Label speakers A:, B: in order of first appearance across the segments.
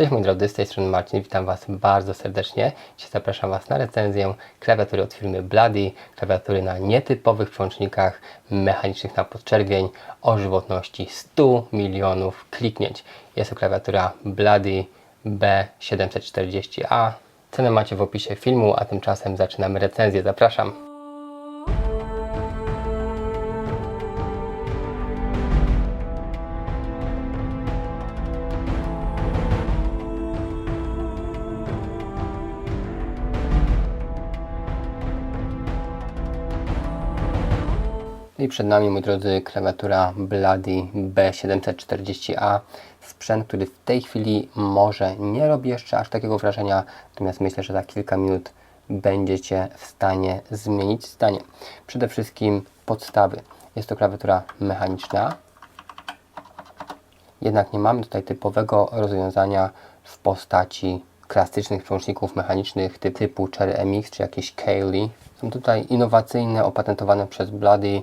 A: Cześć moi drodzy, z tej strony Marcin, witam Was bardzo serdecznie. Dzisiaj zapraszam Was na recenzję klawiatury od firmy Bloody, klawiatury na nietypowych przełącznikach mechanicznych na podczerwień o żywotności 100 milionów kliknięć. Jest to klawiatura Bloody B740A. Cenę macie w opisie filmu, a tymczasem zaczynamy recenzję. Zapraszam. I przed nami, moi drodzy, klawiatura Bloody B740A. Sprzęt, który w tej chwili może nie robi jeszcze aż takiego wrażenia, natomiast myślę, że za kilka minut będziecie w stanie zmienić zdanie. Przede wszystkim podstawy. Jest to klawiatura mechaniczna, jednak nie mamy tutaj typowego rozwiązania w postaci klasycznych przełączników mechanicznych typ- typu Cherry MX czy jakieś Kaylee. Są tutaj innowacyjne, opatentowane przez Bloody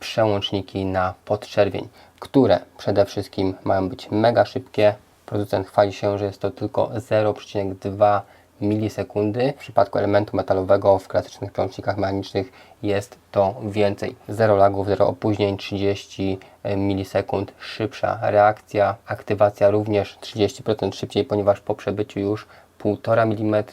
A: przełączniki na podczerwień, które przede wszystkim mają być mega szybkie. Producent chwali się, że jest to tylko 0,2 milisekundy. W przypadku elementu metalowego w klasycznych przełącznikach mechanicznych jest to więcej. 0 lagów, 0 opóźnień, 30 milisekund szybsza reakcja. Aktywacja również 30% szybciej, ponieważ po przebyciu już 1,5 mm,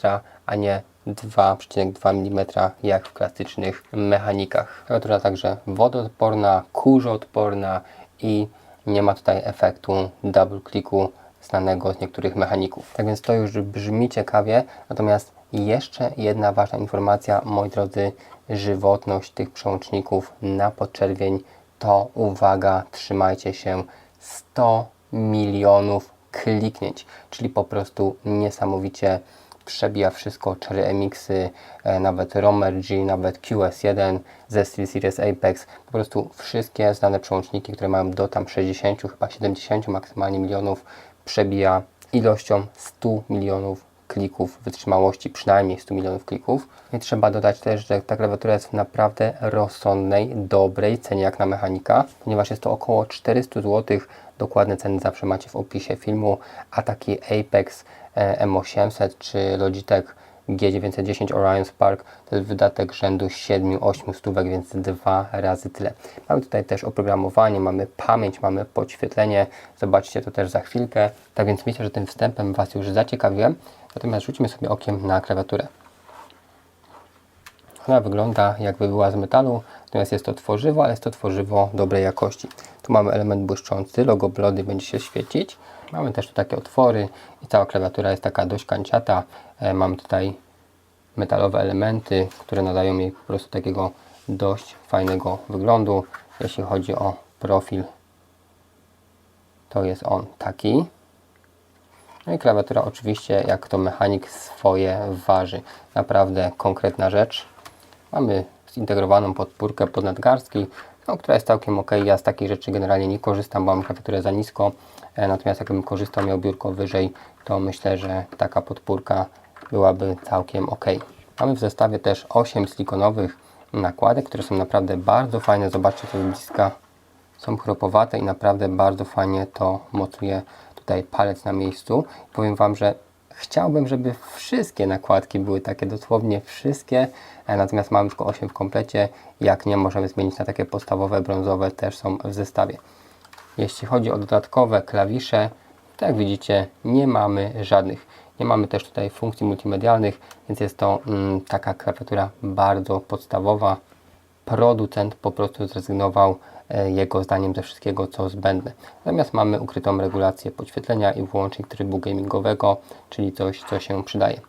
A: a nie 2,2 mm jak w klasycznych mechanikach. Klawiatura także wodoodporna, kurzoodporna i nie ma tutaj efektu double clicku znanego z niektórych mechaników. Tak więc to już brzmi ciekawie, natomiast jeszcze jedna ważna informacja, moi drodzy, żywotność tych przełączników na podczerwień to uwaga, trzymajcie się 100 milionów kliknięć, czyli po prostu niesamowicie przebija wszystko, Cherry MX-y, e, nawet Romer G, nawet QS1 ze SteelSeries Apex, po prostu wszystkie znane przełączniki, które mają do tam 60, chyba 70 maksymalnie milionów, przebija ilością 100 milionów klików wytrzymałości, przynajmniej 100 milionów klików. I trzeba dodać też, że ta klawiatura jest w naprawdę rozsądnej, dobrej cenie jak na mechanika, ponieważ jest to około 400 zł. Dokładne ceny zawsze macie w opisie filmu, a taki Apex e, M800 czy Logitech G910 Orion Spark to jest wydatek rzędu 7-8 stówek, więc dwa razy tyle. Mamy tutaj też oprogramowanie, mamy pamięć, mamy podświetlenie. Zobaczcie to też za chwilkę. Tak więc myślę, że tym wstępem Was już zaciekawiłem. Natomiast rzućmy sobie okiem na klawiaturę. Ona wygląda jakby była z metalu, natomiast jest to tworzywo, ale jest to tworzywo dobrej jakości. Tu mamy element błyszczący, logo Blody będzie się świecić. Mamy też tu takie otwory i cała klawiatura jest taka dość kanciata. E, tutaj metalowe elementy, które nadają jej po prostu takiego dość fajnego wyglądu. Jeśli chodzi o profil, to jest on taki. No i klawiatura oczywiście, jak to mechanik, swoje waży. Naprawdę konkretna rzecz. Mamy zintegrowaną podpórkę pod nadgarstki, no, która jest całkiem ok. Ja z takich rzeczy generalnie nie korzystam, bo mam klawiaturę za nisko. E, Natomiast jakbym korzystał, miał biurko wyżej, to myślę, że taka podpórka byłaby całkiem ok. Mamy w zestawie też 8 silikonowych nakładek, które są naprawdę bardzo fajne. Zobaczcie to z bliska. Są chropowate i naprawdę bardzo fajnie to mocuje tutaj palec na miejscu. Powiem Wam, że chciałbym, żeby wszystkie nakładki były takie, dosłownie wszystkie, e, natomiast mamy tylko 8 w komplecie. Jak nie, możemy zmienić na takie podstawowe, brązowe, też są w zestawie. Jeśli chodzi o dodatkowe klawisze, to jak widzicie, nie mamy żadnych. Nie mamy też tutaj funkcji multimedialnych, więc jest to mm, taka klawiatura bardzo podstawowa. Producent po prostu zrezygnował jego zdaniem ze wszystkiego, co zbędne. Natomiast mamy ukrytą regulację podświetlenia i włącznik trybu gamingowego, czyli coś, co się przydaje.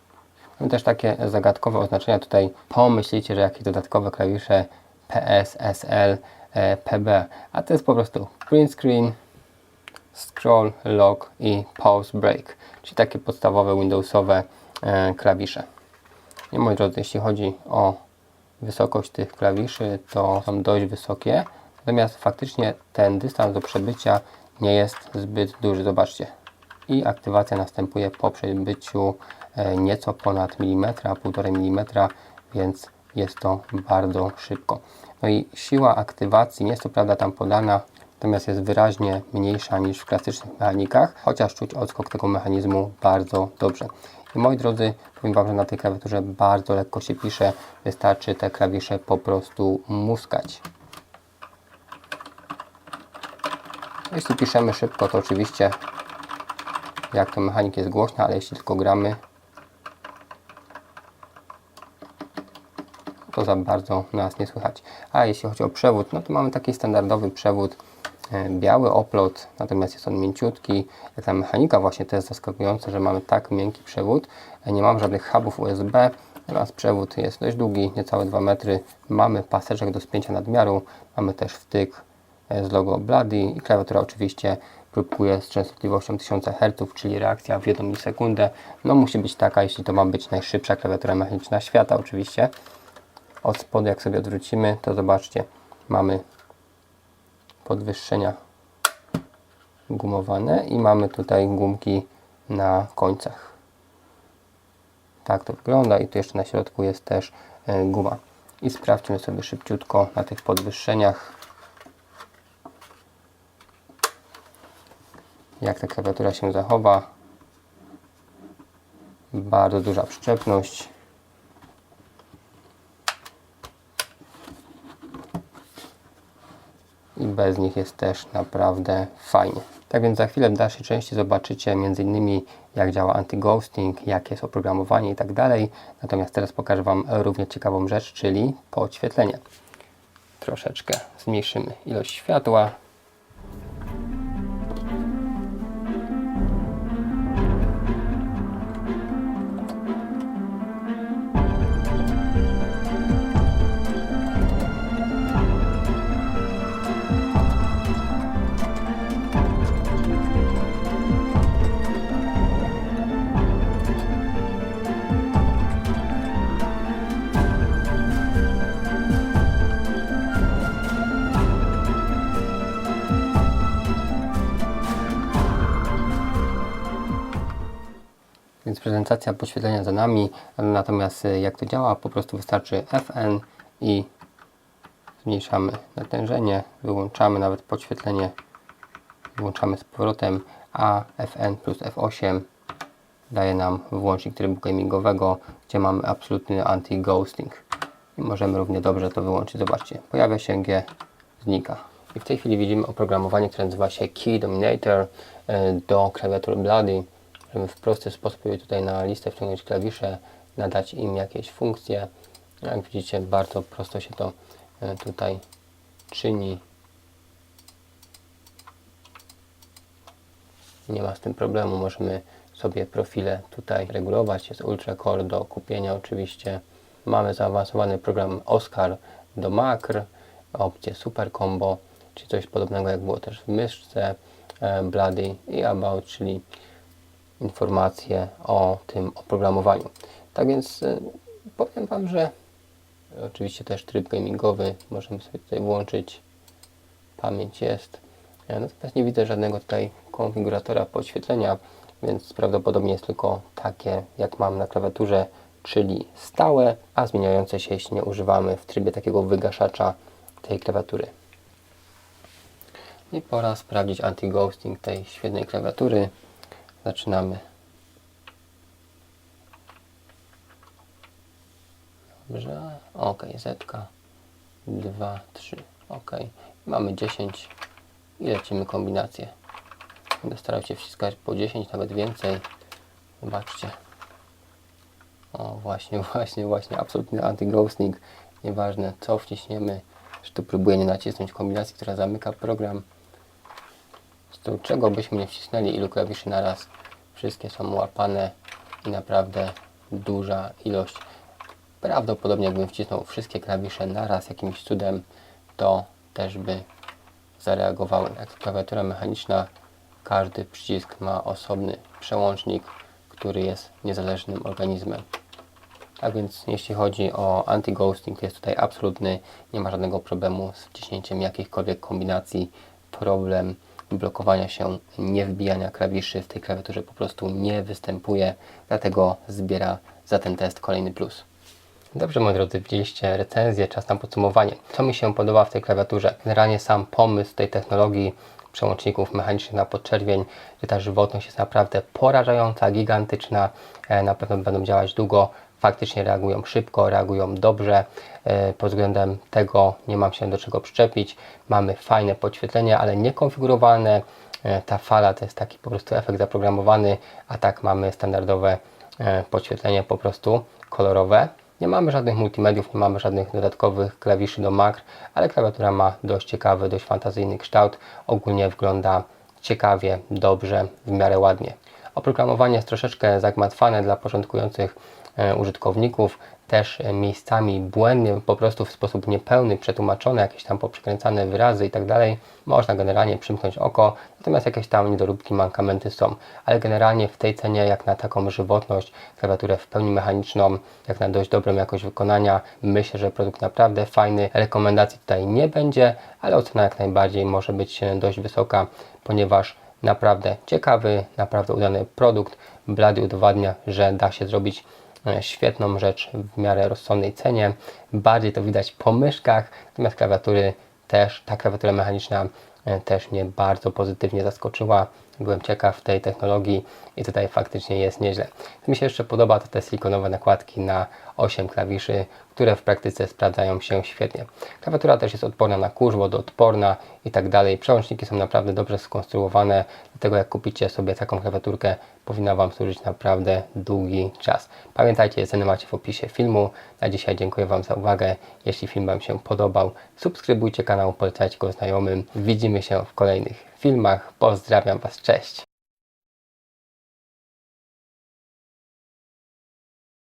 A: Mamy też takie zagadkowe oznaczenia. Tutaj pomyślicie, że jakieś dodatkowe klawisze PS, SL, e, PB, a to jest po prostu print screen, scroll, lock i pause break, czyli takie podstawowe Windowsowe e, klawisze. I moi drodzy, jeśli chodzi o wysokość tych klawiszy, to są dość wysokie, natomiast faktycznie ten dystans do przebycia nie jest zbyt duży. Zobaczcie. I aktywacja następuje po przebyciu e, nieco ponad milimetra, 1,5 mm, więc jest to bardzo szybko. No i siła aktywacji nie jest to prawda tam podana, natomiast jest wyraźnie mniejsza niż w klasycznych mechanikach, chociaż czuć odskok tego mechanizmu bardzo dobrze. I moi drodzy, powiem Wam, że na tej klawiaturze bardzo lekko się pisze, wystarczy te klawisze po prostu muskać. Jeśli piszemy szybko, to oczywiście jak to mechanik jest głośny, ale jeśli tylko gramy, to za bardzo nas nie słychać. A jeśli chodzi o przewód, no to mamy taki standardowy przewód, e, biały oplot, natomiast jest on mięciutki. Ta mechanika właśnie to jest zaskakujące, że mamy tak miękki przewód. E, Nie mam żadnych hubów USB, natomiast przewód jest dość długi, niecałe 2 metry. Mamy paseczek do spięcia nadmiaru, mamy też wtyk z logo Bloody i klawiatura oczywiście próbkuje z częstotliwością 1000 Hz, czyli reakcja w 1 milisekundę. No musi być taka, jeśli to ma być najszybsza klawiatura mechaniczna świata oczywiście. Od spodu jak sobie odwrócimy, to zobaczcie, mamy podwyższenia gumowane i mamy tutaj gumki na końcach. Tak to wygląda i tu jeszcze na środku jest też e, guma. I sprawdźmy sobie szybciutko na tych podwyższeniach, jak ta klawiatura się zachowa. Bardzo duża przyczepność. i bez nich jest też naprawdę fajnie. Tak więc za chwilę w dalszej części zobaczycie m.in. jak działa anti-ghosting, jakie jest oprogramowanie i tak dalej. Natomiast teraz pokażę Wam równie ciekawą rzecz, czyli podświetlenie. Troszeczkę zmniejszymy ilość światła. Prezentacja podświetlenia za nami. Natomiast y, jak to działa, po prostu wystarczy FN i zmniejszamy natężenie, wyłączamy nawet podświetlenie, włączamy z powrotem, a FN plus F8 daje nam włącznik trybu gamingowego, gdzie mamy absolutny anti-ghosting. I możemy równie dobrze to wyłączyć. Zobaczcie, pojawia się G, znika. I w tej chwili widzimy oprogramowanie, które nazywa się Key Dominator y, do klawiatury Bloody. Możemy w prosty sposób tutaj na listę wciągnąć klawisze, nadać im jakieś funkcje. Jak widzicie, bardzo prosto się to y, tutaj czyni. Nie ma z tym problemu. Możemy sobie profile tutaj regulować. Jest Ultra Core do kupienia oczywiście. Mamy zaawansowany program Oscar do makr, opcję Super Combo, czyli coś podobnego jak było też w myszce e, Bloody i About, czyli informacje o tym oprogramowaniu. Tak więc y, powiem Wam, że oczywiście też tryb gamingowy możemy sobie tutaj włączyć. Pamięć jest. Natomiast nie widzę żadnego tutaj konfiguratora podświetlenia, więc prawdopodobnie jest tylko takie, jak mam na klawiaturze, czyli stałe, a zmieniające się, jeśli nie używamy w trybie takiego wygaszacza tej klawiatury. I pora sprawdzić anti-ghosting tej świetnej klawiatury. Zaczynamy. Dobrze. Ok, zetka. 2, 3. Ok. Mamy 10 i lecimy kombinację. Będę starał się wciskać po 10, nawet więcej. Zobaczcie. O, właśnie, właśnie, właśnie. Absolutny anti-ghosting. Nieważne co wciśniemy. Że tu próbuję nie nacisnąć kombinacji, która zamyka program. To czego byśmy nie wcisnęli, ilu klawiszy na raz, wszystkie są łapane i naprawdę duża ilość. Prawdopodobnie jakbym wcisnął wszystkie klawisze na raz jakimś cudem, to też by zareagowały. Jak klawiatura mechaniczna, każdy przycisk ma osobny przełącznik, który jest niezależnym organizmem. Tak więc jeśli chodzi o anti-ghosting, jest tutaj absolutny, nie ma żadnego problemu z wciśnięciem jakichkolwiek kombinacji. Problem blokowania się, nie wbijania klawiszy w tej klawiaturze po prostu nie występuje, dlatego zbiera za ten test kolejny plus. Dobrze, moi drodzy, widzieliście recenzję, czas na podsumowanie. Co mi się podoba w tej klawiaturze? Generalnie sam pomysł tej technologii przełączników mechanicznych na podczerwień, że ta żywotność jest naprawdę porażająca, gigantyczna, e, na pewno będą działać długo, faktycznie reagują szybko, reagują dobrze, e, pod względem tego nie mam się do czego przyczepić, mamy fajne podświetlenie, ale niekonfigurowane, E, ta fala to jest taki po prostu efekt zaprogramowany, a tak mamy standardowe e, podświetlenie po prostu kolorowe. Nie mamy żadnych multimediów, nie mamy żadnych dodatkowych klawiszy do makr, ale klawiatura ma dość ciekawy, dość fantazyjny kształt. Ogólnie wygląda ciekawie, dobrze, w miarę ładnie. Oprogramowanie jest troszeczkę zagmatwane dla początkujących użytkowników, też e, miejscami błędnie, po prostu w sposób niepełny, przetłumaczone, jakieś tam poprzekręcane wyrazy i tak dalej. Można generalnie przymknąć oko, natomiast jakieś tam niedoróbki, mankamenty są. Ale generalnie w tej cenie, jak na taką żywotność, klawiaturę w pełni mechaniczną, jak na dość dobrą jakość wykonania, myślę, że produkt naprawdę fajny. Rekomendacji tutaj nie będzie, ale ocena jak najbardziej może być e, dość wysoka, ponieważ naprawdę ciekawy, naprawdę udany produkt. Blady udowadnia, że da się zrobić e, świetną rzecz w miarę rozsądnej cenie. Bardziej to widać po myszkach, natomiast klawiatury też, ta klawiatura mechaniczna e, też mnie bardzo pozytywnie zaskoczyła. Byłem ciekaw tej technologii i tutaj faktycznie jest nieźle. Co mi się jeszcze podoba to te silikonowe nakładki na 8 klawiszy, które w praktyce sprawdzają się świetnie. Klawiatura też jest odporna na kurz, wodoodporna i tak dalej. Przełączniki są naprawdę dobrze skonstruowane, dlatego jak kupicie sobie taką klawiaturkę, powinna Wam służyć naprawdę długi czas. Pamiętajcie, ceny macie w opisie filmu. Na dzisiaj dziękuję Wam za uwagę. Jeśli film Wam się podobał, subskrybujcie kanał, polecajcie go znajomym. Widzimy się w kolejnych filmach. Pozdrawiam Was, cześć!